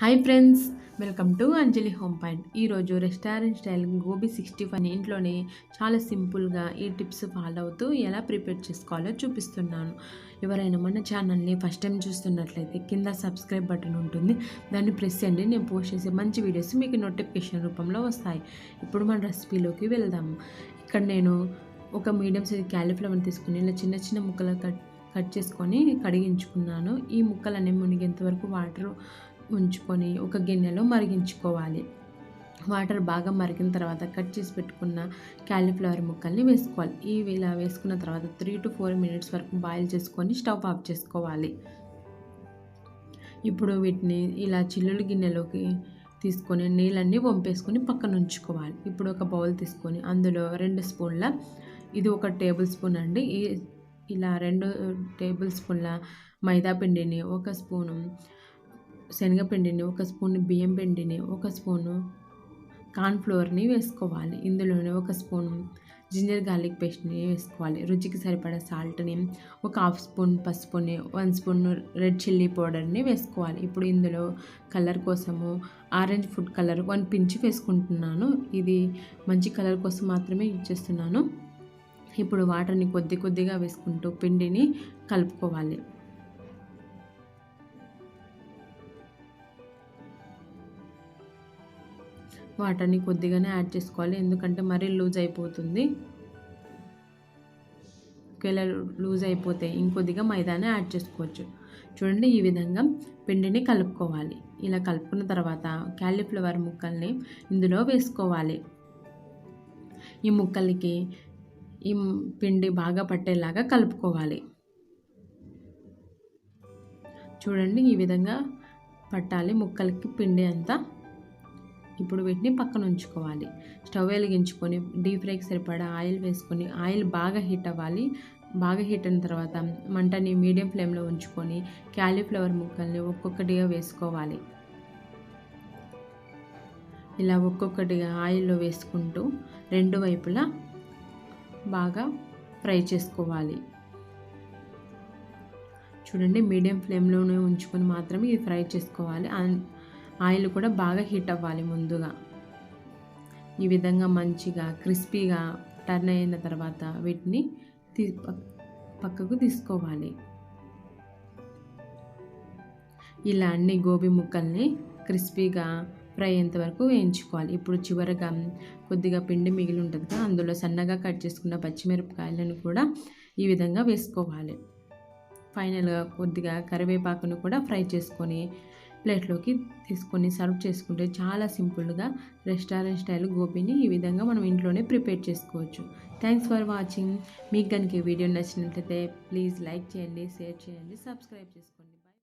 Hi friends welcome to Anjali home point ఈరోజు restaurant style gobi sixty five ఇంట్లోనే చాలా సింపుల్గా ఈ టిప్స్ ఫాలో అవుతూ ఎలా ప్రిపేర్ చేసుకోవాలో చూపిస్తున్నాను. ఎవరైనా మన ఛానల్ని ఫస్ట్ టైం చూస్తున్నట్లయితే కింద సబ్స్క్రైబ్ బటన్ ఉంటుంది. దాన్ని ప్రెస్ చేయండి. నేను పోస్ట్ చేసే మంచి వీడియోస్ మీకు నోటిఫికేషన్ రూపంలో వస్తాయి. ఇప్పుడు మన రెసిపీలోకి వెళ్దాము ఇక్కడ నేను ఒక మీడియం సైజ్ క్యాలిఫ్లవర్ తీసుకుని ఇలా చిన్న చిన్న ముక్కలు కట్ కట్ చేసుకొని కడిగించుకున్నాను. ఈ ముక్కలు అనేవి మునిగేంత వరకు వాటర్ ఉంచుకొని ఒక గిన్నెలో మరిగించుకోవాలి. వాటర్ బాగా మరిగిన తర్వాత కట్ చేసి పెట్టుకున్న క్యాలీఫ్లవర్ ముక్కల్ని వేసుకోవాలి. ఇవి ఇలా వేసుకున్న తర్వాత త్రీ టు ఫోర్ మినిట్స్ వరకు బాయిల్ చేసుకొని స్టవ్ ఆఫ్ చేసుకోవాలి. ఇప్పుడు వీటిని ఇలా చిల్లులు గిన్నెలోకి తీసుకొని నీళ్ళన్నీ వంపేసుకొని పక్కన ఉంచుకోవాలి. ఇప్పుడు ఒక బౌల్ తీసుకొని అందులో రెండు స్పూన్ల ఇది ఒక టేబుల్ స్పూన్ అండి ఈ ఇలా రెండు టేబుల్ స్పూన్ల మైదా పిండిని ఒక స్పూను శనగపిండిని ఒక స్పూన్ బియ్యం పిండిని ఒక స్పూను కార్న్ఫ్లోర్ని వేసుకోవాలి. ఇందులోనే ఒక స్పూన్ జింజర్ గార్లిక్ పేస్ట్ని వేసుకోవాలి. రుచికి సరిపడా సాల్ట్ని ఒక హాఫ్ స్పూన్ పసుపుని వన్ స్పూన్ రెడ్ చిల్లీ పౌడర్ని వేసుకోవాలి. ఇప్పుడు ఇందులో కలర్ కోసము ఆరెంజ్ ఫుడ్ కలర్ వన్ పించి వేసుకుంటున్నాను. ఇది మంచి కలర్ కోసం మాత్రమే యూజ్ చేస్తున్నాను. ఇప్పుడు వాటర్ని కొద్ది కొద్దిగా వేసుకుంటూ పిండిని కలుపుకోవాలి. వాటర్ని కొద్దిగానే యాడ్ చేసుకోవాలి. ఎందుకంటే మరీ లూజ్ అయిపోతుంది. ఒకవేళ లూజ్ అయిపోతే ఇంకొద్దిగా మైదానే యాడ్ చేసుకోవచ్చు. చూడండి ఈ విధంగా పిండిని కలుపుకోవాలి. ఇలా కలుపుకున్న తర్వాత క్యాలీఫ్లవర్ ముక్కల్ని ఇందులో వేసుకోవాలి. ఈ ముక్కలకి ఈ పిండి బాగా పట్టేలాగా కలుపుకోవాలి. చూడండి ఈ విధంగా పట్టాలి ముక్కలకి పిండి అంతా. ఇప్పుడు వీటిని పక్కన ఉంచుకోవాలి. స్టవ్ వెలిగించుకొని డీప్ ఫ్రైకి సరిపడా ఆయిల్ వేసుకొని ఆయిల్ బాగా హీట్ అవ్వాలి. బాగా హీట్ అయిన తర్వాత మంటని మీడియం ఫ్లేమ్లో ఉంచుకొని క్యాలీఫ్లవర్ ముక్కల్ని ఒక్కొక్కటిగా వేసుకోవాలి. ఇలా ఒక్కొక్కటిగా ఆయిల్లో వేసుకుంటూ రెండు వైపులా బాగా ఫ్రై చేసుకోవాలి. చూడండి మీడియం ఫ్లేమ్లోనే ఉంచుకొని మాత్రమే ఇది ఫ్రై చేసుకోవాలి. ఆయిల్ కూడా బాగా హీట్ అవ్వాలి ముందుగా. ఈ విధంగా మంచిగా క్రిస్పీగా టర్న్ అయిన తర్వాత వీటిని తీ పక్కకు తీసుకోవాలి. ఇలా అన్ని గోబీ ముక్కల్ని క్రిస్పీగా ఫ్రై అయ్యేంత వరకు వేయించుకోవాలి. ఇప్పుడు చివరగా కొద్దిగా పిండి మిగిలి ఉంటుంది కదా అందులో సన్నగా కట్ చేసుకున్న పచ్చిమిరపకాయలను కూడా ఈ విధంగా వేసుకోవాలి. ఫైనల్గా కొద్దిగా కరివేపాకును కూడా ఫ్రై చేసుకొని ప్లేట్లోకి తీసుకొని సర్వ్ చేసుకుంటే చాలా సింపుల్గా రెస్టారెంట్ స్టైల్ గోబీని ఈ విధంగా మనం ఇంట్లోనే ప్రిపేర్ చేసుకోవచ్చు. థ్యాంక్స్ ఫర్ వాచింగ్ మీకు కనుక ఈ వీడియో నచ్చినట్లయితే ప్లీజ్ లైక్ చేయండి షేర్ చేయండి సబ్స్క్రైబ్ చేసుకోండి.